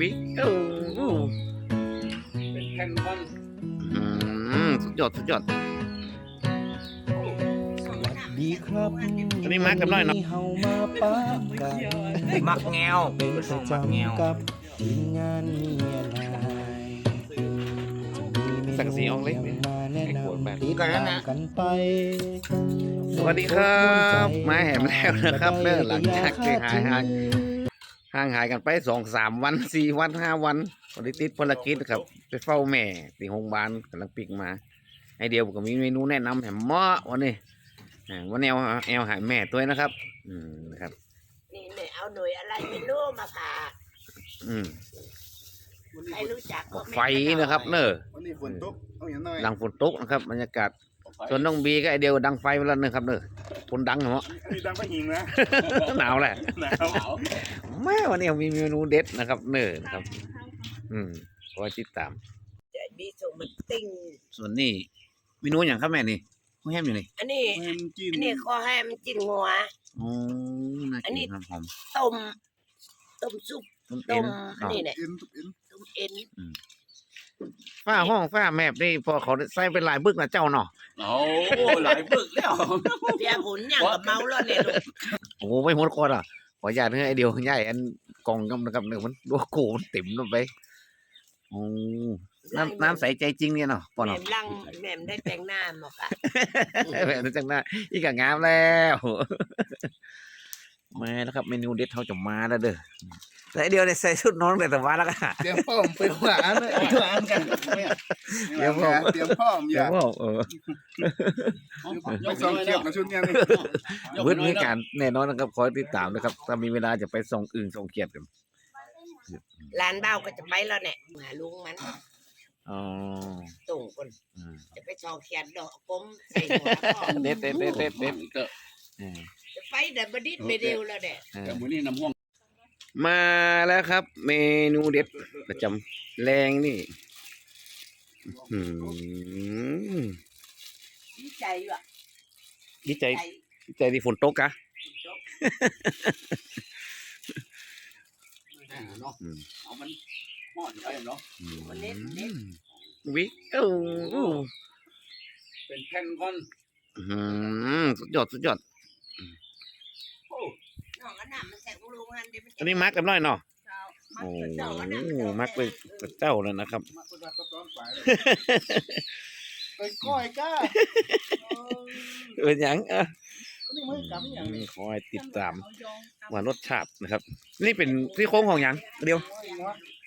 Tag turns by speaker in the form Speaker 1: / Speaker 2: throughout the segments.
Speaker 1: วิโอ้โห
Speaker 2: เป็นแผ่นคอน
Speaker 1: อืมสุดยอดสุดยอด
Speaker 3: ดีครับ
Speaker 1: อันนี้มากับน้อยเนาะ
Speaker 3: เฮามาปะกัน
Speaker 2: มักแงว
Speaker 3: เป็นประ
Speaker 2: มักแงว
Speaker 3: จำกับทีมงานเมียนาย
Speaker 1: สังสีออกเล็ก
Speaker 3: มี
Speaker 1: เนี่ย
Speaker 3: มาแนะ
Speaker 1: ไอ้ขวดแบบ
Speaker 3: นำติดตามกันไป
Speaker 1: สวัสดีครับมาแหมแล้วนะครับเด้อหลังจากที่หายห่าง ห่างหายกันไปสองสามวันสี่วันห้าวันวันนี้ติดภารกิจครับไปเฝ้าแม่ที่โรงพยาบาลกำลังปิกมาไอเดียวก็มีเมนูแนะนำแหมเหมาะวันนี้อ่าวันนี้เอาแอลหายแม่ตัวนะครับ อืมนะครับ
Speaker 4: นี่เนี่ยเอาหน่วยอะไรไม่รู้มาผ่า
Speaker 1: อืม
Speaker 4: ใครรู้จักก็ม่
Speaker 1: ไฟนะครับ เนอะ
Speaker 2: วันนี้ฝนตกเอาอย่างน้อย
Speaker 1: หลังฝนตกนะครับบรรยากาศ ส่วนน้องบีก็ไอเดียวดังไฟไปแล้วนะครับเนอะฝนดังเหรอ
Speaker 2: อันนี้ดังก็หิงนะ
Speaker 1: หนาวแหละ
Speaker 2: หนาว
Speaker 1: แม่วันนี้มีเมนูเด็ดนะครับ เนอนะครับ อืมขอติดตาม
Speaker 4: จะมีส่งมันติ้ง
Speaker 1: ส่วนนี้เมนูอย่างครับแม่นี่ข้าวแฮมอยู่นี่
Speaker 4: อันนี้
Speaker 2: มันกิน
Speaker 4: อันนี้ข้อให้มันจิ้นงัว
Speaker 1: โอ้น่า
Speaker 4: อัน
Speaker 1: กิ
Speaker 4: นี้
Speaker 1: นครับหอม
Speaker 4: ต้มต้มซุป
Speaker 1: ต้ม
Speaker 4: ต้
Speaker 1: เอ็
Speaker 4: ม
Speaker 1: น
Speaker 4: อันนี้เนี่ย
Speaker 2: เอ็นทุกเอ็น
Speaker 4: ต้มเอ็น
Speaker 1: ฝ้าห้องฝ้าแมบนี่พอเขาใส่เป็นลายบึกนะเจ้าเนาะ
Speaker 2: โอ้หลายปึกแล้ว
Speaker 4: เพียผุนอย่างกับเมาแล้วเนี่ยลูก
Speaker 1: โอ้ไม่หมดคนอะขออนุญาตให้ไอเดียวใหญ่อันกล่องกำนะครับเนี่ยมันดูโกมันเต็มลงไปโอ้น้ำน้ำใสใจจริงเนี่ยเนาะปอ
Speaker 4: แหม่
Speaker 1: เนาะ
Speaker 4: มลังแหม่มได้แต่งหน้าหมอกอะ
Speaker 1: แบบนั้นจังหน้าอีกกะงามแล้ว มาแล้วครับเมนูเด็ดเขาจะมาแล้วเด้อแต่ไอเดียวเนี่ยใส่ชุดนอนแต่สวาแล้วก็
Speaker 2: เตรียมพร้อมไปหวานเลยหวานกันเตรียมพร้อมเตรียมพร้อมอ
Speaker 1: เดี๋ย
Speaker 2: ย่าว
Speaker 1: บอกเออ
Speaker 2: ไม่สองเกียบนะชุดเนี้ยนี่
Speaker 1: วืดมีการแน่นอนนะครับคอยติดตามนะครับถ้ามีเวลาจะไปส่งอื่นส่งเกียรติกัน
Speaker 4: ร้านเบ้าก็จะไปแล้วเนี่ยหาลุงมัน
Speaker 1: อ๋อ
Speaker 4: ตุ่งคน
Speaker 1: อืม
Speaker 4: จะไปชอเขียนดอกกลมใส่หัวพ่อ
Speaker 1: เด็ดเด็ดเด็ดเด็ดเด็ด เออ
Speaker 4: จะไป เดี๋ยวบดิษไปเร็วแล้วเนี่ย
Speaker 1: เออ
Speaker 2: แต่มื้อนี้น้ำห่วง
Speaker 1: มาแล้วครับ เมนูเด็ดประจำแรงนี่อืม
Speaker 4: ดีใจว่ะ
Speaker 1: ดีใจดีใจที่ฝนตกอะ
Speaker 2: เนาะ
Speaker 1: อืม
Speaker 2: เอามันหม้อนไปเนาะ
Speaker 1: อืมวิโอ้โห
Speaker 2: เป็นแผ่นคอน
Speaker 1: อืมสุดยอดสุดยอด
Speaker 4: น้องอันนั้นมันแสงลุง อันเดี๋ยวมัน
Speaker 1: อันนี้มักกันหน่อยเนาะ
Speaker 4: เจ้า
Speaker 1: โอ้
Speaker 4: เจ้าอันนั้น
Speaker 1: โหมักเป็นเจ้าเลยนะครับ
Speaker 2: มาก็ได้ก็ต้อนไปไปก้อยก้า
Speaker 1: เป็นหยังอะ
Speaker 2: นี่ไม่กำอย่าง
Speaker 1: อื
Speaker 2: นี้
Speaker 1: มคอยติดตามว่ารสชาตินะครับ นี่เป็นที่โค้งของหยังเดียว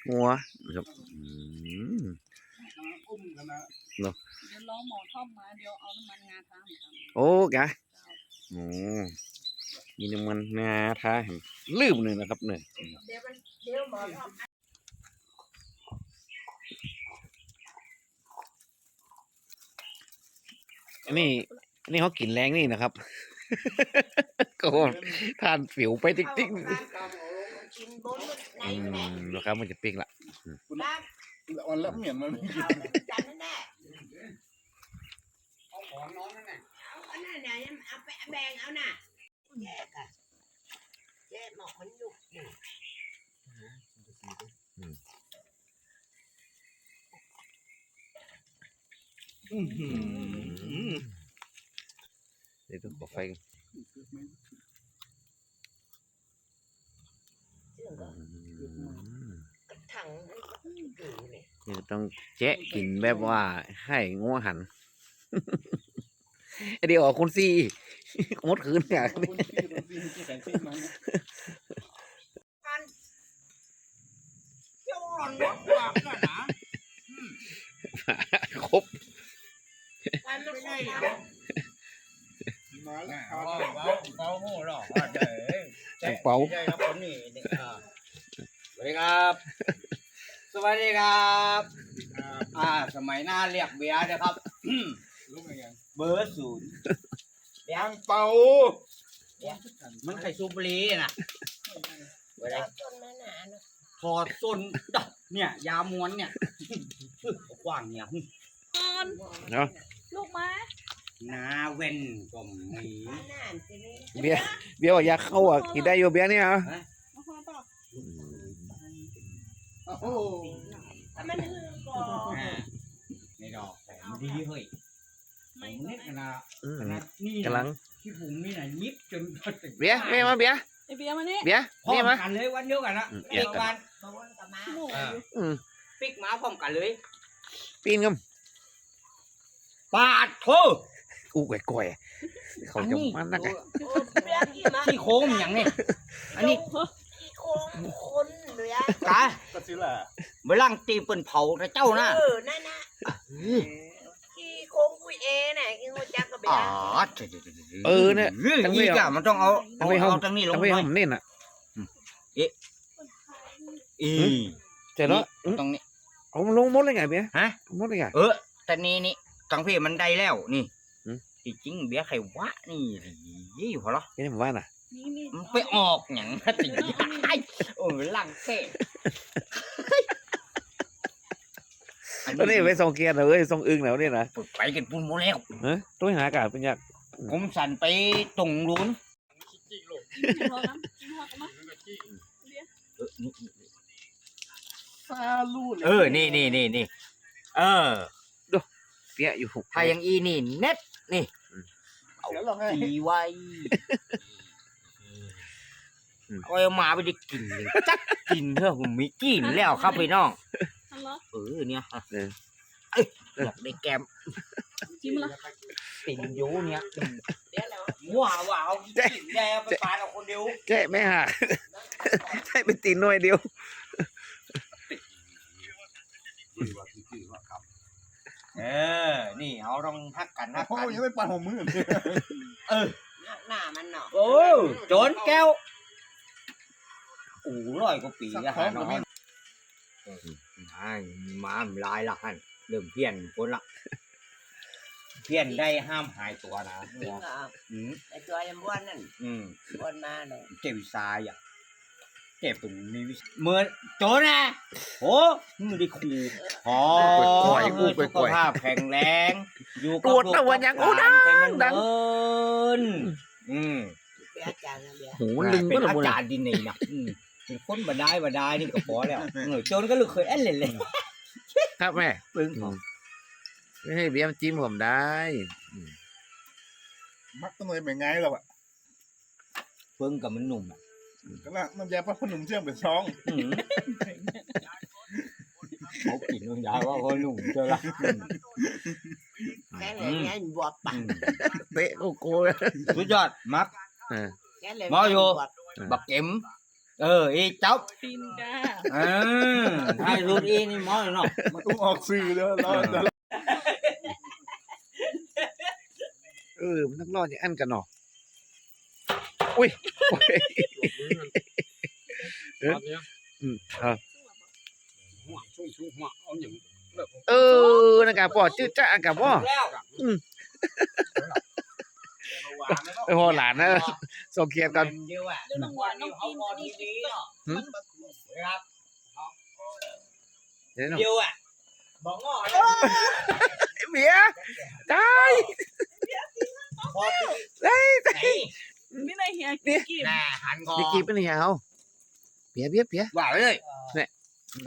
Speaker 1: หัวนะครับอืม
Speaker 2: อุ้มกันนะ
Speaker 5: เดี๋ยวรอหมอท่อมมาเดี๋ยวเอาน้ำมันงาทาให้กัน
Speaker 1: โอ้กะโอ้ มีน้ำมันงาทาให้ลืมเลยนะครับเนี่ย
Speaker 4: เดี๋ยวมันเดี๋ยวหมอทำ
Speaker 1: อันนี้อันนี้เขากินแรงนี่นะครับ ก็ทานผิวไปติ๊กติ๊ก
Speaker 4: เอาร้านเก่าเอาลงกินบนใน
Speaker 1: อื
Speaker 4: แม่
Speaker 1: มนะครับมันจะปิ๊กละ
Speaker 4: ร้าน
Speaker 2: วันละเหมียนมันไม่
Speaker 4: เอาจันนั่นแน่
Speaker 2: เอาของน้องนั่นแหละ
Speaker 4: เอาอันนั้นเนี่ยเอาไปแบ่งเอาน่ะ แยกอะแยกหมอกมันยุบอยู่
Speaker 1: เดี๋ยวต้องขอไฟกัน
Speaker 4: ซึ่งก็
Speaker 1: อืม
Speaker 4: กระถังมันก็อยู่เนี่ย
Speaker 1: นี่ก็ต้องแจะกินแบบว่า ให้งัวหันไอเดียวออกคุณซี่ มดคืนอย่างนี้
Speaker 4: มันย้อนรถกว่ากันนะ
Speaker 1: ครบ
Speaker 4: มันไม่ได้นะ
Speaker 2: มาแล้ว
Speaker 6: เบาเบาเบาหูหรอกว่าเด้อ
Speaker 1: จังเป๋า
Speaker 6: ใช่ครับผมนี่นี่อ่าสวัสดีครับ สวัสดีครับ อ่า สมัยหน้าเรียกเบียร์นะครับ
Speaker 2: ลูกอะไรอย่าง
Speaker 6: เบอร์ศูนย์ เบียร์
Speaker 2: เป่า
Speaker 6: มันไข่ซูบรีนะเวลา
Speaker 4: ต้นมันหนาเนอะ
Speaker 6: ถอดส้นดอกเนี่ย ยาม้วนเนี่ยกว้างเนี่ย
Speaker 1: เนาะ
Speaker 5: ลูกมา
Speaker 6: หนาเว้นก็มี
Speaker 4: มันหนานสินี่
Speaker 1: เบียร์เบียร์บอกอยากเข้าอะกินได้อยู่เบียร์เนี่ยเหรอ
Speaker 5: มาพอเปล่า
Speaker 6: เโอ้โห
Speaker 4: ถ้ามันฮือก่อน
Speaker 6: อ่าในดอกผมดีเฮ้ยผมเน็ตขนาด
Speaker 1: อืม
Speaker 6: ขนาดนี่
Speaker 1: กำลัง
Speaker 6: ที่ผมนี่น่ะยิบจน
Speaker 1: เบียร์เบียร์มาเบียร์
Speaker 5: ไอเบียร์มานี่
Speaker 1: เบียร์
Speaker 6: พร้อ
Speaker 1: นี่
Speaker 6: ม
Speaker 1: มา
Speaker 6: กันเลยวันเดียวกันละ
Speaker 1: อืม
Speaker 6: เดียวกัน
Speaker 4: บางวันก็มา
Speaker 5: โอ้โห
Speaker 1: อืม
Speaker 6: ปิกมาพร้อมกันเลย
Speaker 1: ปีนกัน
Speaker 6: ปาดโถ
Speaker 1: อู้แกก่อยเขาจะมันนักไง
Speaker 4: โอ้เบี้ยกี่มา
Speaker 6: ที่โค้งอย่างนี้อันนี้
Speaker 4: กี่โค้งคนเหลือกา
Speaker 2: ก็ซื้อละ
Speaker 6: เมื่อล่างตีเปิ่นเผาแต่เจ้านะ
Speaker 4: เออนั่นนะกี่โค้งกุยเอน่ะกี่โค้งจักก็เบี้
Speaker 6: อ๋
Speaker 4: ย
Speaker 6: อ
Speaker 1: เออเนี่ย
Speaker 6: ตั้งนี้กะมันต้องเอา
Speaker 1: ตั้
Speaker 6: เอา
Speaker 1: งไว้ห้อง
Speaker 6: เอาตั้งนี้ลง
Speaker 1: ทำ
Speaker 6: ไป
Speaker 1: ไมผมเน้นอะ
Speaker 6: อี
Speaker 1: เสร็จแล้วอืม
Speaker 6: ตรงนี้
Speaker 1: เอามันลงหมดเลยไงเบียร์
Speaker 6: ฮะ
Speaker 1: หมดเลยไง
Speaker 6: เออแต่นี้นี่ตังพี่มันได้แล้วนี่
Speaker 1: หืม
Speaker 6: ที่จริงเบี้ยไขวะนี่ยี่พอเหรอ
Speaker 1: นี่ผมว่าน่ะ
Speaker 5: นี่นี่
Speaker 6: มันไปออกอย่างนั้นติยายโอ้ยลังเท่อัน
Speaker 1: แล้วนี่ไปส่งเกียร์นะเอ้ยส่งอึ้งแล้วเนี่ยนะ
Speaker 6: ไปกันปุ่นหมดแล้ว
Speaker 1: เฮ้ยต้องหาอากาศเป็นยาก
Speaker 6: ผมสั่นไปตรงนู้น
Speaker 5: กินพอน้ำกินพอกันมา
Speaker 6: เออนี่
Speaker 2: ซาลูดเลย
Speaker 6: เออ นี่นี่นี่นี่เออ
Speaker 1: เสียอยู่
Speaker 6: ถ้าอย่างอีนี่เน็ตนี่
Speaker 2: เดี๋ยวเราให้
Speaker 6: ตีไว้เอาไอ้หมาไปได้กินเลยจักกินเถอะผมมีกินแล้วครับพี่น้อง
Speaker 5: ทำ เหรอ
Speaker 6: เออเนี่ยฮะ
Speaker 1: เออ
Speaker 6: เอ้ยอยากได้แกม
Speaker 5: จิ้มละ
Speaker 6: ติ่งยูเนี่ย
Speaker 4: เดี๋ยวเรา
Speaker 6: ว้าวว้าวกินแดงไปปาเราคนเดียว
Speaker 1: ใช่ไม่หักใช่เป็นตีนหน่อยเดียว
Speaker 6: เออ นี่เอาต้องทักกันทัก
Speaker 2: โอ้
Speaker 6: กัน
Speaker 2: ยยังไม่ปันหัวมือเลย
Speaker 4: หน้ามันเนาะ
Speaker 6: โอ้โจนแก้วโอ้ร้อยกว่าปีแล้วฮะน้อง ไอ้มาลายละฮันเริ่มเพี้ยนคนละ เพี้ยนได้ห้ามหายตัวนะ
Speaker 4: จริงเหรอ
Speaker 6: อืม
Speaker 4: ไอตัวยังบ้วนนั่น
Speaker 6: อืม
Speaker 4: บ้วนมาเลย
Speaker 6: เจ็บซายอะเจ็บตรงนี้เมื่อโจนนะโอ้มึงได้ขู่อ๋อสุขภาพแข็งแรงอยู่กับ
Speaker 1: ตรวจแล้ววันยังโอ้ดัง
Speaker 6: ไปมัน
Speaker 1: ดัง
Speaker 6: เอินอืม
Speaker 4: เบี้ยจานนะเบี้ย
Speaker 1: โหลึง
Speaker 6: เป็
Speaker 1: ก็
Speaker 6: น
Speaker 1: ละ
Speaker 6: อา
Speaker 1: มุน
Speaker 6: จารย์ดินนี่นะอืมเป็น คนบดายบดายนี่ก็พอแล้วเออโจนก็เลยเคยแอนเลยเลย
Speaker 1: ครับแม่
Speaker 6: ปึ้ง
Speaker 1: ไม่ให้เบียร์จิ้มผมได้
Speaker 2: มักต้องเลยเป็นไงเราอะ
Speaker 6: ปึ้งกับมันหนุ่มอะ
Speaker 2: ก็ละน้ำยาปลาขนมเชื่อมเป็นซอง
Speaker 6: อืมเขากินน้ำยาว่าเขาหนุ่มเจอละอืม
Speaker 4: แค่เลยเนี่ยบวบปะ
Speaker 6: อืม
Speaker 1: เตะโกโก้
Speaker 6: สุดยอดมัก
Speaker 4: แค่เลย
Speaker 6: มาอยู่
Speaker 4: บวบ
Speaker 6: บักเอ็ม เอออีเจ้า
Speaker 5: ปีนกา
Speaker 6: เออให้รุ่นอีนี่หมอเลยเนาะ
Speaker 2: มันต้องออกสื่อเด้อเราจะ
Speaker 1: เออมันต้องรอดอย่างอันกันเนาะอุ้ยโอ้ยเอออืมเอาเออนักกาปอจื้อจ้าอันกับพ่อ
Speaker 6: แล้ว
Speaker 1: ไปพอหลานนะส่งเกียร์กัน
Speaker 6: เดียวอะ
Speaker 5: เรื่องหวานต้องกินอันนี้
Speaker 6: ดีๆเนาะ
Speaker 1: หืม
Speaker 6: ครับ
Speaker 1: เดี๋ยวเนาะ
Speaker 6: เดียวอะบอกงอเลย
Speaker 1: เบียร์ได้
Speaker 6: พอปี
Speaker 1: ได้
Speaker 6: ไหน
Speaker 5: ไม่ได้เฮียกินกิน
Speaker 6: น่าหันงอ
Speaker 1: พี่กีเป็นยังไงเอาเบียร์เบียร์เบียร์
Speaker 6: ว่าเลย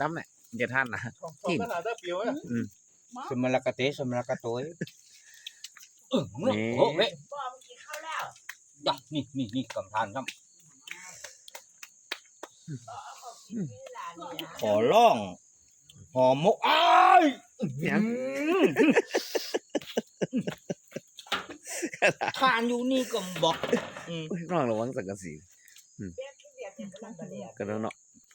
Speaker 1: ดำเนี่ยอย่าท่านนะ
Speaker 2: สองขนาดได้เปรียวอะ
Speaker 6: สมรกเตสมรกโตยเออเมื่อโอ้เว้ย ดอกนี่นี่นี่กำทานครับ
Speaker 4: กินที่ร้านเนี่ย
Speaker 6: ขอร้องหอมมกอ้าย
Speaker 1: ยัง
Speaker 6: ทานอยู่นี่ก็บอกอืม
Speaker 1: อุ้ยน้องระวังสังกะสี
Speaker 4: เบี้ยที่เบี้ยจะกำลังกันเลย
Speaker 1: กันแล้วเนาะ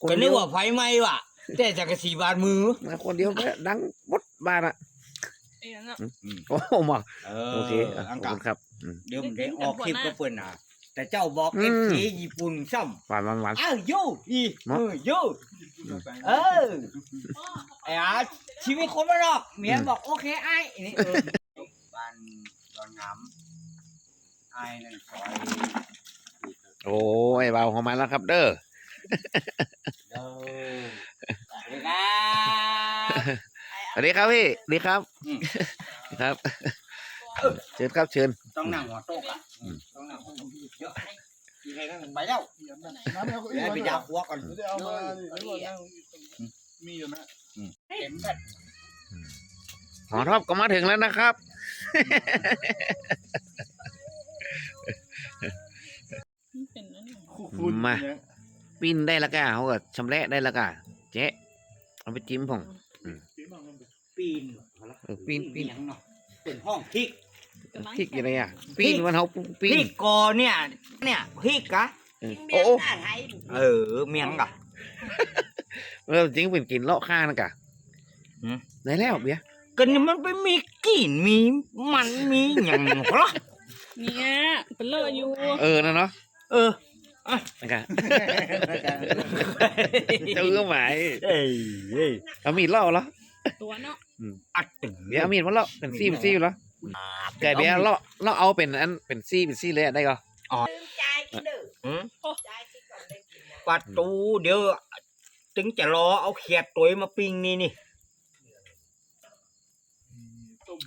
Speaker 6: ก็นึกว่าไฟไหม้ว่ะแต่จากกระสีบาดมือ
Speaker 1: มาคนเดียวก็ดังบดบ้านอะ
Speaker 5: เองอะ
Speaker 1: โอ้โหมา
Speaker 6: เอ
Speaker 1: โอเคอะข
Speaker 6: อั
Speaker 1: องบ
Speaker 6: กั
Speaker 1: คุ
Speaker 6: บ
Speaker 1: ณครับอืม
Speaker 6: เดี๋ยวมันได้ออกคลิปก็เปิ้นน่ะแต่เจ้าบอก
Speaker 1: อื
Speaker 6: เอ
Speaker 1: ม
Speaker 6: ฟซีญี่ปุ่นซ้
Speaker 1: หวานหวานหวานำ
Speaker 6: อ้าวโยอี
Speaker 1: เนาะ
Speaker 6: เออโยเออ ไอ้อาชีวิตคนบ้านนอกเมียบอกโอเคไอ้นี่เออบ้านดอนงามไอ้นั่นซอย
Speaker 1: โอ้ยเบาของมันแล้วครับ เด้อ
Speaker 6: เด้อสวัสดีครับ
Speaker 1: สวัสดีครับพี่สวัสดีครับ
Speaker 6: อืม
Speaker 1: ครับ เชิญครับเชิญ
Speaker 6: ต้องนั่งหัวโต๊ะอะต้องนั่งหัวโต๊ะเยอะให้กี่ใครนั่งไปแล้ว
Speaker 2: น้ำไม่เอา
Speaker 6: เดี๋ยวให้ไปยาหัวก่อน
Speaker 2: เดี๋ยวเอามาดิเดี๋ยวเอานั่งมีอยู่นะ
Speaker 6: เห็นแบบ
Speaker 1: หอทอบก็มาถึงแล้วนะครับ
Speaker 5: มันเป็นอันนี้
Speaker 2: คู่คุณ
Speaker 1: มา
Speaker 2: เนี่ย
Speaker 1: ปิ้นได้และกะเขาก็ชำแหละได้และกะเจ๊เอาไปจิ้มผง
Speaker 6: ปีน
Speaker 1: เออปิ้นปิ้น
Speaker 6: เมียงเนาะเป็นห้องพริก
Speaker 1: พริกอะไรอะปิ้นมันเขาปิ้
Speaker 6: พริ
Speaker 1: น
Speaker 6: กกอเนี่ย เนี่ยพริกกะ
Speaker 1: เออ
Speaker 4: เมี
Speaker 1: โอ้
Speaker 4: ย
Speaker 1: โอ้
Speaker 4: หน้าไทย
Speaker 6: เออเมียงกะ
Speaker 1: เออจริงเป็นกินเลาะข้างนะกะ
Speaker 6: หืม
Speaker 1: ได้แล้วเบียร์
Speaker 6: ก็นี่มันไปมีกลิ่นมีมันมีอย่างเหรอ
Speaker 5: เนี่ยเป็นเลอะอยู่
Speaker 1: เออนะเนาะ
Speaker 6: เออ
Speaker 1: นะกะเจ้าก็หมาย
Speaker 6: เอ้ยเอ้ย
Speaker 1: เอามีดเลาะเหรอ
Speaker 5: ตัวเนาะ
Speaker 6: อัดตึง
Speaker 1: เบียร์เอามีดมาเลาะเป็นซี่เป็นซี่เหรอแกเบียร์เลาะเลาะเอาเป็นอันเป็นซี่เป็นซี่เลยอะได้ก็
Speaker 4: ลืมใจายกินเด้อ
Speaker 6: หืม
Speaker 4: ใจายที่ก่อนได้กินนะ
Speaker 6: ปัดตูเดี๋ยวถึงจะรอเอาเขียดตัวมาปิ้งนี่นี่
Speaker 2: ต้ม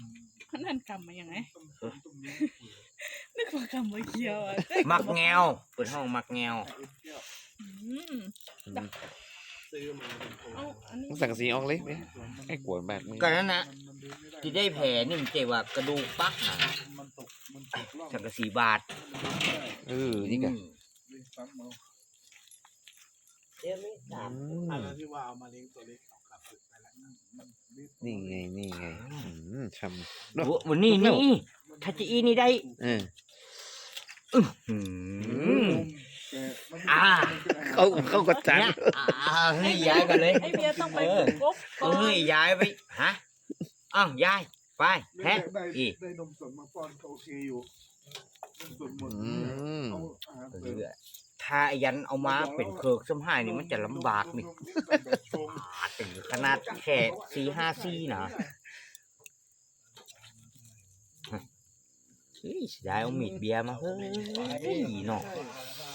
Speaker 5: มันนั่นกำมาอย่างไง
Speaker 2: ต้มต้มต้มเนื้อ
Speaker 5: นึกว่ากำมาเคียวอะ
Speaker 6: มักแงวเปิดห้องมักแงว
Speaker 5: อืม
Speaker 2: ซื้อมาเป็นโเอา
Speaker 5: อันนี้
Speaker 1: ต้องสั่งสีออกเลยเบียร์ให้กวนแบบมึง
Speaker 6: ก็นั่นนะ
Speaker 2: มันเดินไม่ได้
Speaker 6: ที่ได้แผลนี่มันเจ็บว่ากระดูกปักนะ
Speaker 2: มันตกมันตกล่อง
Speaker 6: สังกะสีบาท
Speaker 1: เออนี่กะ
Speaker 6: อืม
Speaker 2: เลยซ้ำเอา
Speaker 4: เดี๋ยวไม่สาม
Speaker 1: อืม
Speaker 2: อันนั้นที่ว่าเอามาเลี้ยงตัวเล็กเอากลับไปแล้วมันรีบ
Speaker 1: นี่ไงนี่ไงอืมช
Speaker 6: วันนี้นี่ถ้าจะอีนี่ได้ำ
Speaker 1: เออ
Speaker 6: อืม
Speaker 2: แต่มัน
Speaker 6: อ่า
Speaker 1: เขาเขาก็จัด
Speaker 6: เนี่ยอ่าเฮ้ยย้ายกันเลย
Speaker 5: ไอเบียร์ต้องไป
Speaker 6: เอ
Speaker 5: ฝึ
Speaker 6: อก
Speaker 5: กบก่อน
Speaker 6: เฮ้ยย้ายไปฮะอ้าวย้ายไปแพ้
Speaker 2: ได้
Speaker 6: อี
Speaker 2: ได้นมสดมาป้อนก็โอเคอยู่นมสดหมด
Speaker 1: อืม
Speaker 2: เอาอาหารเสริม
Speaker 6: ถ้าไอ้ยันเอามาเป็นเคิร์กสมหายนี่มันจะลำบากนี่อาจถึงขนาดแค่สี่ห้าซี่นะเฮ้ยเสียดายเอามีดเบียร์มาเฮ้ยเนาะ
Speaker 5: อืม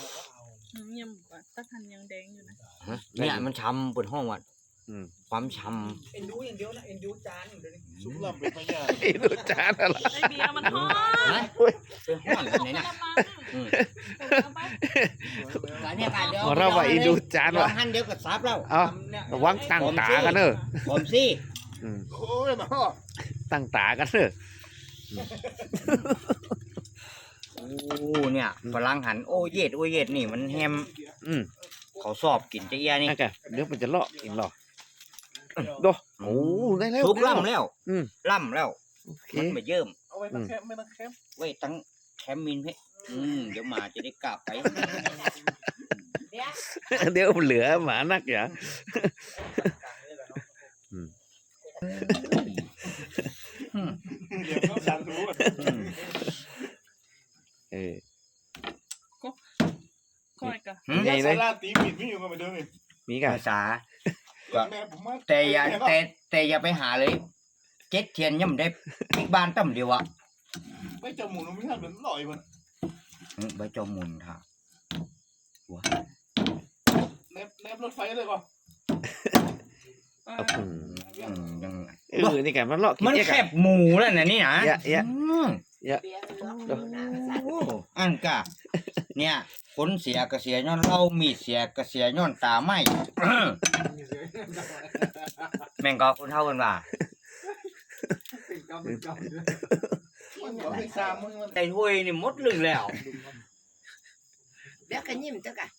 Speaker 5: ยังบอกว่าตะทันยังแดงอยู่นะ
Speaker 6: ฮะเนี่ยมันช้ำบนห้องว่ะ
Speaker 1: อืม
Speaker 6: ความช้
Speaker 7: เอ็นดูอย่างเดียวนะเอ็นดูจานอย่างเดียวนี่
Speaker 2: สุกลำเป็นพยาน
Speaker 1: ไอ้ดูจานอะไร
Speaker 5: ไอเบียร์มันทอดำ
Speaker 6: ฮะเป็นห้องไหน
Speaker 5: ก
Speaker 6: น่ะ
Speaker 5: ระมัง
Speaker 6: อืม
Speaker 5: เอาไป
Speaker 6: การเนี่ยการเดียว
Speaker 1: ขอเราว่าไอ้ดูจาน
Speaker 6: เดี๋ยว
Speaker 1: วะ
Speaker 6: หันเดียวกับซับแล้ว
Speaker 1: เอาระวังตั้งตากันเนอะ
Speaker 6: ผมสิ
Speaker 1: อืม
Speaker 2: โอ้ยเนาะ
Speaker 1: ตั้งตากันเนอะ
Speaker 6: โอ้ เนี่ยฝรั่งหันโอ้เย็ดโอ้เย็ดนี่มันแฮม
Speaker 1: อืม
Speaker 6: เขาสอบกินจะเอียนี่
Speaker 1: นั่นกะเดี๋ยวมันจะเลาะกินหรอโดโอ้ได้แล้ว
Speaker 6: ทุกล่ำแล้ว
Speaker 1: อืม
Speaker 6: ล่ำแล้ว
Speaker 1: โอเค
Speaker 6: มันมาเยิ่ม
Speaker 2: เอาไว้ตั้งแคมป์ไม่ตั้งแคมป์
Speaker 6: ไว้ตั้งแคมมินให้อืมเดี๋ยวหมาจะได้กลับไป
Speaker 4: เดี๋ยว
Speaker 1: เดี๋ยวเหลือหมานักอย่า
Speaker 2: เดี๋ยวเขาสั่งรู้
Speaker 1: เออ
Speaker 5: ก้อยกะ
Speaker 6: หืม
Speaker 1: ใหญ่เลย
Speaker 2: ซาลาตีมิดไม่อยู่กันไปเดิมเลย
Speaker 1: มีกะ
Speaker 6: ภาษา
Speaker 2: แม่ผมว่า
Speaker 6: แต่อย่าแต่แต่อย่าไปหาเลยเจ็ดเทียนย่ำได้อีกบ้านตั้มเดียวอะ
Speaker 2: ไม่จมูกมันไม่ทำเป็นลอยมัน
Speaker 6: อืมใบจอมุนค่ะ
Speaker 2: แนบแนบรถไฟเลยก่อน
Speaker 1: เอาอืม
Speaker 6: อืมยัง
Speaker 1: เออนี่กะมันเลาะกิน
Speaker 6: มัน
Speaker 1: เยอะ
Speaker 6: แค
Speaker 1: กะ
Speaker 6: บหมูแล้วนะนี่นะ
Speaker 1: เยอะเยอะ
Speaker 6: อืม
Speaker 4: เบียร์เนาะหน้าสัตว์
Speaker 6: โอ้อันกะเนี่ยผลเสียก็เสียย้อนเหล่ามีดเสียก็เสียย้อนตาไหม แม่งก็คนเท่ากันว่า
Speaker 2: มันบอกไม่ซ้ำมึงมัน
Speaker 6: ในถ้วยนี่หมดลึงแล้ว
Speaker 4: เดี๋ยวก็ยิ้มเจ้ากัน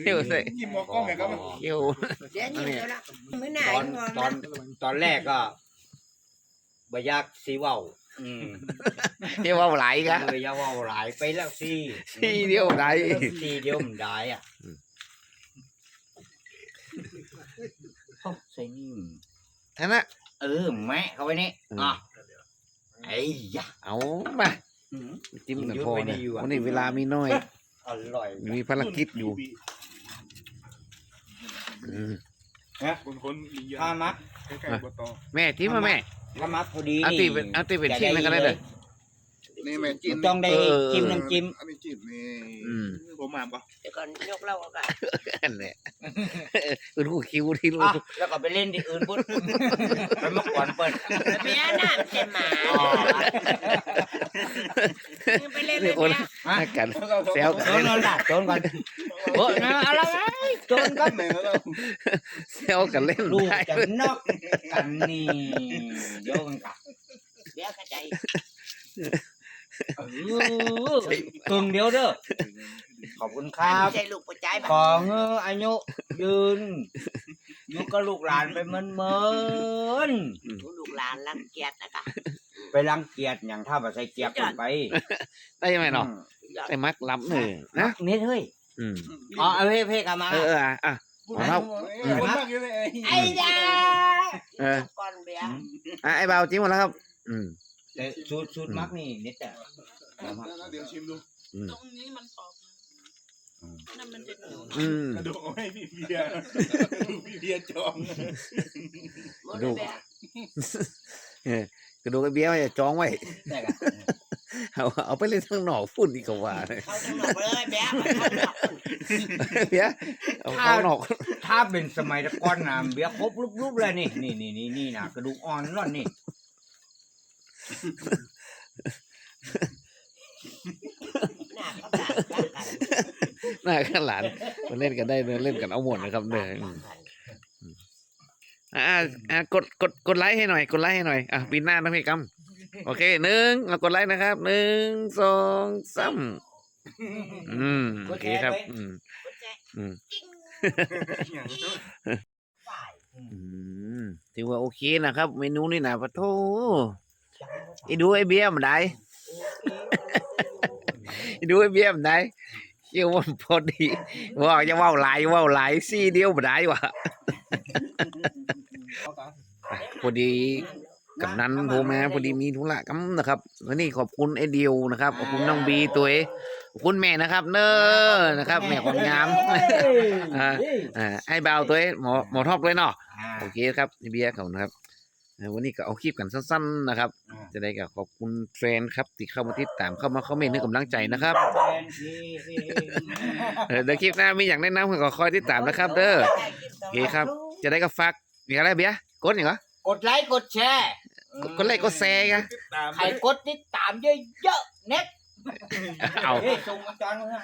Speaker 1: เที่ยวใส่
Speaker 2: ยิ้มมองกล้องไงก็มัน
Speaker 1: เที่ยว
Speaker 4: เดี๋ยวยิ้มเจ้าละมื้อหน้า
Speaker 6: ตอน
Speaker 4: งอน
Speaker 6: ตอนตอนแรกก็บอยากสีเว้า อืม
Speaker 1: เที่ยวเอาไหลายกะ
Speaker 6: เลยอยาเว้าหลายไปแล้วสิ
Speaker 1: ที่เดียวไหลาย
Speaker 6: ทีเดียวมันได้อะ
Speaker 1: อืม
Speaker 6: เอ้าใส่นี่
Speaker 1: ท่านนะ
Speaker 6: เออ แมะเข้าไปนี่
Speaker 1: อืม
Speaker 6: อะไอ้ยะ
Speaker 1: เอามา
Speaker 6: อืม
Speaker 1: จิ้มกัน
Speaker 6: ยุด
Speaker 1: พอ
Speaker 6: ไว้
Speaker 1: เนี่ย
Speaker 6: ดีอยู่อะ
Speaker 1: วันนี้เวลามีน้อย
Speaker 6: อร่อย
Speaker 1: มีภารกิจอยู่อืม
Speaker 2: คนคนลียา
Speaker 6: ถ้ามัก
Speaker 2: ใกล้ๆบตอ
Speaker 1: แม่จิ้มมาแม่
Speaker 6: ถ้ามักพอดี
Speaker 1: เอา
Speaker 6: นี่
Speaker 1: ตีเป็นเอาตีเป็นชิ้นแล้วก็ได้เลย
Speaker 2: นี่แม่จิ้ม
Speaker 6: ต้องได้
Speaker 1: เออ
Speaker 6: จิ้มน้ำจิ้ม
Speaker 2: อันนี้จิ้มนี่
Speaker 1: อืม
Speaker 2: ผมมาปะ
Speaker 4: เดี๋ยวก่อนยกเล่ากัน
Speaker 1: นั่นแหละเป็นคู่คิวที่รู้
Speaker 6: อะแล้วก็ไปเล่นที่อื่นพุ่นไปเมื่อก่อนเปิด
Speaker 4: เบียร์น้ำเต็มหมา
Speaker 6: อ๋อ
Speaker 4: ไปเล่นเลยเบียร์
Speaker 6: มา
Speaker 1: กันแซว
Speaker 6: โจนนอนหลับโจนก่อนเออนะอะไรไงโจนครับ
Speaker 2: ไหนแล้วเรา
Speaker 1: เซลกันเล่น
Speaker 6: ลูก
Speaker 1: ได้
Speaker 6: จะนอกกันนี่โยกันกับ
Speaker 4: เดี๋ยวเข้าใจ
Speaker 6: เออตึงเดียวเด้อขอบคุณครับ
Speaker 4: ไม่ใช่ลูกปัจจัย
Speaker 6: ขอเงออายุยืนอยู่กับลูกหลานไปเมินเมิน
Speaker 4: ลูกหลานรังเกียจนะคะ
Speaker 6: ๆไปรังเกียจอย่างถ้าบ่ใส่เกียบกันไป
Speaker 1: ได้ไหมเนาะได้มักล้ำเลยนะ
Speaker 6: เน็ตเฮ้ย
Speaker 1: อืม
Speaker 6: อ๋อเอาเพ่เพ่กันมา
Speaker 1: เออเอออะอะ
Speaker 2: คนมากเยอะเลย
Speaker 4: ไอ้ยา
Speaker 1: เออ
Speaker 4: ก่อนเบียร์
Speaker 1: อะไอ้เบาจิ้มหมดแล้วครับ อืม
Speaker 6: แต่สูตรสูตรมักนี่เน็ตอะ
Speaker 2: เดี๋ยวชิมดู
Speaker 1: อืม
Speaker 5: ตรงนี้มันกรอบนะนั่นมันจะเหนียว
Speaker 1: อืม
Speaker 2: กระดูกเอาให้พี่เบียร์พี่เบียร์จอง
Speaker 4: หมดเลยเบียร์
Speaker 1: เออกระดูกไอ้เบี้ยไว้จองไว้
Speaker 6: แต่กะ
Speaker 1: เอาเอาไปเล่นข้างนอกฝุ่นอีกก็ว่าเลย
Speaker 4: เข้าทั้งหมดเลยเบียร์เข้าทั้งหมด
Speaker 1: เบี้ยเอาข้างนอก
Speaker 6: ถ้าเป็นสมัยตะก่อนนะเบี้ยครบรูปๆเลยนี่นี่นี่นี่นี่นะกระดูกอ่อนร่อนนี่
Speaker 4: หน้าเขาด่าด่ากัน
Speaker 1: หน้าข้างหลานมาเล่นกันได้เนอะเล่นกันเอาหมดนะครับเนอะอืมอ่าอ่ากดกดกดไลค์ให้หน่อย กดไลค์ให้หน่อยอะปีหน้านะพี่กำ โอเคหนึ่งเอากดไลค์นะครับหนึ่งสองสามอืมโอเคครับ อืม
Speaker 4: ปัจจัย
Speaker 1: อืม
Speaker 4: จริงฝ่าย
Speaker 1: อืมถือว่าโอเคนะครับ เมนูนี่นะปะโทไอ้ดูไอ้เบี้ยมันได้ไอ้ดูไอ้เบี้ยมันได้เชื่อว่ามันพอดีว่าจะเว่าหลายเว่าหลายซี่เดียวมันได้วะพอดี กับนั้นโทรมาพอดีมีธุระกำนะครับวันนี้ขอบคุณไอ้เดียวนะครับขอบคุณน้องบีตัวเองขอบคุณแม่นะครับ เนอนะครับแม่คนงามอ่าอ่าไอ้เบาตัวเองหมอหมอทอบด้วยเนาะ
Speaker 6: อ่า
Speaker 1: โอเคครับพี่เบียร์เขานะครับเอ่อวันนี้ก็เอาคลิปกันสั้น ๆ นะครับ
Speaker 6: อ่า
Speaker 1: จะได้ก็ขอบคุณแฟนครับที่เข้ามาติดตามเข้ามาคอมเมนต์ให้กำลังใจนะครับเออเดี๋ยวคลิปหน้ามีอย่างแนะนำก็คอยติดตามนะครับ เด้อโอเคครับ จะได้ก็ฝากอย่างไรเบียร์กดอย่างเหรอก
Speaker 6: ดไลค์กดแชร์
Speaker 1: กดกดไลค์กดแชร์กัน
Speaker 6: ใครกดติดตามเยอะๆเน็ต
Speaker 1: เอา
Speaker 6: เฮ้ยส่งอาจารย์มาให้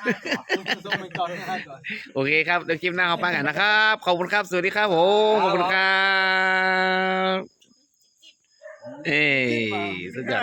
Speaker 7: ส่งไปก่อนให้ก่อน
Speaker 1: โอเคครับเดี๋ยวคลิปหน้าเขาไปกันนะครับ ขอบคุณครับ สวัสดีครับผมขอบคุณครับเอ้ยสุดยอด